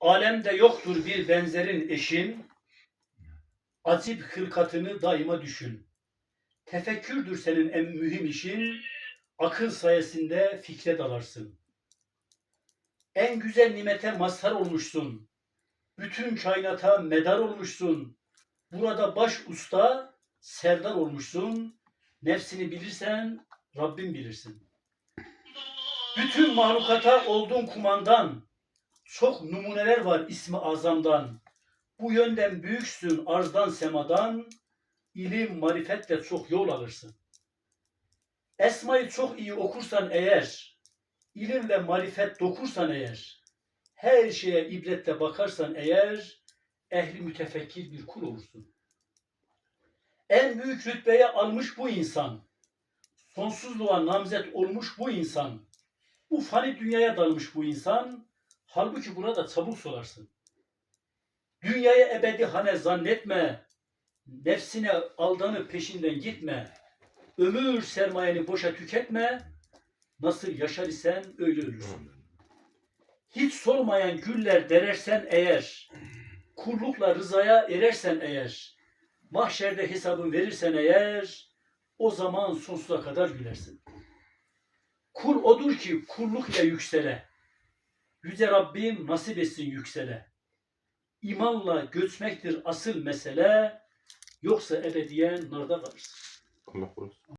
Alemde yoktur bir benzerin eşin, acip hırkatını daima düşün. Tefekkürdür senin en mühim işin, akıl sayesinde fikre dalarsın. En güzel nimete mazhar olmuşsun. Bütün kainata medar olmuşsun. Burada baş usta, serdar olmuşsun. Nefsini bilirsen Rabbim bilirsin. Bütün mahlukata oldun kumandan. Çok numuneler var ismi azamdan. Bu yönden büyüksün arzdan semadan. İlim, marifetle çok yol alırsın. Esmayı çok iyi okursan eğer, ilim ve marifet dokursan eğer, her şeye ibretle bakarsan eğer, ehli mütefekkir bir kul olursun. En büyük rütbeye almış bu insan. Sonsuzluğa namzet olmuş bu insan. Bu fani dünyaya dalmış bu insan. Halbuki burada çabuk solarsın. Dünyaya ebedi hane zannetme. Nefsine aldanıp peşinden gitme. Ömür sermayeni boşa tüketme. Nasıl yaşar isen öyle ölürsün. Hiç solmayan güller derersen eğer, kullukla rızaya erersen eğer, mahşerde hesabın verirsen eğer, o zaman sonsuza kadar gülersin. Kul odur ki kulluk ile yüksele. Yüce Rabbim nasip etsin yüksele. İmanla göçmektir asıl mesele, yoksa ebediyen narda kalırsın. Allah korusun.